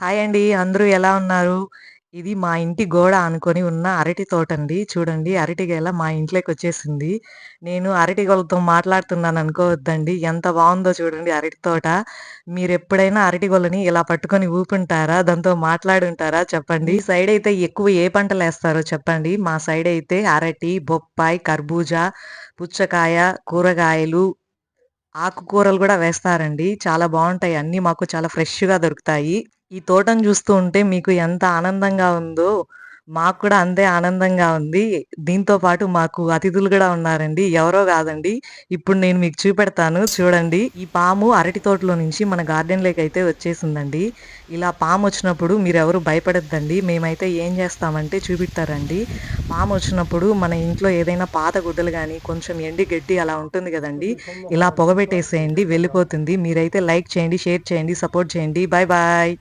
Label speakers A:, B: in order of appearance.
A: Hi అండి. అందరూ ఎలా ఉన్నారు? ఇది మా ఇంటి గోడ అనుకొని ఉన్న అరటి తోట అండి చూడండి అరటి గెల మా ఇంట్లోకి వచ్చేసింది నేను అరటి గొల్లతో మాట్లాడుతున్నాను అనుకోవద్దండి. ఎంత బాగుందో చూడండి అరటి తోట. మీరు ఎప్పుడైనా అరటి గొలని ఇలా పట్టుకొని ఊపుంటారా? దాంతో మాట్లాడుంటారా చెప్పండి? సైడ్ అయితే ఎక్కువ ఏ పంటలు వేస్తారో చెప్పండి? మా సైడ్ అయితే అరటి, బొప్పాయి, కర్బూజా, పుచ్చకాయ, కూరగాయలు, ఆకుకూరలు కూడా వేస్తారండి. చాలా బాగుంటాయి అన్నీ మాకు చాలా ఫ్రెష్‌గా దొరుకుతాయి. ఈ తోటను చూస్తూ ఉంటే మీకు ఎంత ఆనందంగా ఉందో, మాకు కూడా అంతే ఆనందంగా ఉంది. దీంతో పాటు మాకు అతిథులు కూడా ఉన్నారండి. ఎవరో కాదండి ఇప్పుడు నేను మీకు చూపెడతాను చూడండి. ఈ పాము అరటి తోటలో నుంచి మన గార్డెన్‌లోకైతే వచ్చేసిందండి. ఇలా పాము వచ్చినప్పుడు మీరు ఎవరు భయపడద్దండి మేమైతే ఏం చేస్తామంటే చూపిస్తారండి పాము వచ్చినప్పుడు మన ఇంట్లో ఏదైనా పాత గుడ్డలు కానీ కొంచెం ఎండి గడ్డి అలా ఉంటుంది కదండి ఇలా పొగబెట్టేసేయండి వెళ్ళిపోతుంది. మీరైతే లైక్ చేయండి, షేర్ చేయండి, సపోర్ట్ చేయండి. Bye bye.